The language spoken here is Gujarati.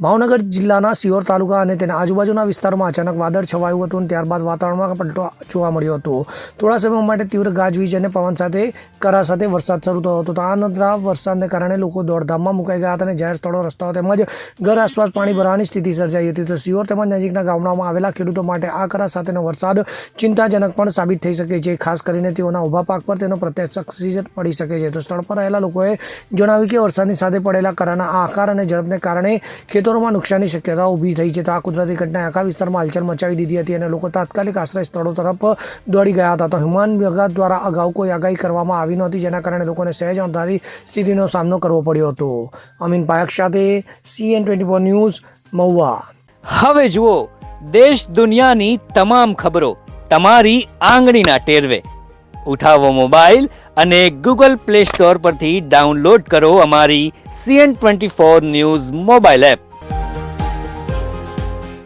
ભાવનગર જિલ્લાના સિયોર તાલુકા અને તેના આજુબાજુના વિસ્તારમાં અચાનક વાદળ છવાયું હતું અને ત્યારબાદ વાતાવરણમાં પલટો જોવા મળ્યો હતો. થોડા સમય માટે તીવ્ર ગાજવીજ અને પવન સાથે, કરા સાથે વરસાદ શરૂ થયો હતો. તો આ વરસાદને કારણે લોકો દોડધામમાં મુકાઈ ગયા હતા અને જાહેર સ્થળો, રસ્તાઓ તેમજ ઘર આસપાસ પાણી ભરવાની સ્થિતિ સર્જાઈ હતી. તો સિયોર તેમજ નજીકના ગામડાઓમાં આવેલા ખેડૂતો માટે આ કરા સાથેનો વરસાદ ચિંતાજનક પણ સાબિત થઈ શકે છે. ખાસ કરીને તેઓના ઊભા પાક પર તેનો પ્રત્યક્ષ પડી શકે છે. તો સ્થળ પર રહેલા લોકોએ જણાવ્યું કે વરસાદની સાથે પડેલા કરાના આકાર અને ઝડપને કારણે ખેતરોમાં નુકસાનની શક્યતા ઊભી થઈ છે. તો આ કુદરતી ઘટનાએ આખા વિસ્તારમાં હલચલ મચાવી દીધી હતી અને લોકો તાત્કાલિક આશ્રય સ્થળો તરફ દોડી ગયા હતા. તો હવામાન વિભાગ દ્વારા અગાઉ કોઈ આગાહી કરવામાં આવી નહોતી, જેના કારણે લોકોને સહેજ અણધારી સ્થિતિનો સામનો કરવો પડ્યો હતો. અમીન પાયક સાથે CN twenty four news, Mahuva. હવે જુઓ, દેશ દુનિયાની તમામ ખબરો તમારી આંગળીના ટેરવે. ઉઠાવો મોબાઈલ અને ગૂગલ પ્લે સ્ટોર પરથી ડાઉનલોડ કરો અમારી CN twenty four news mobile app.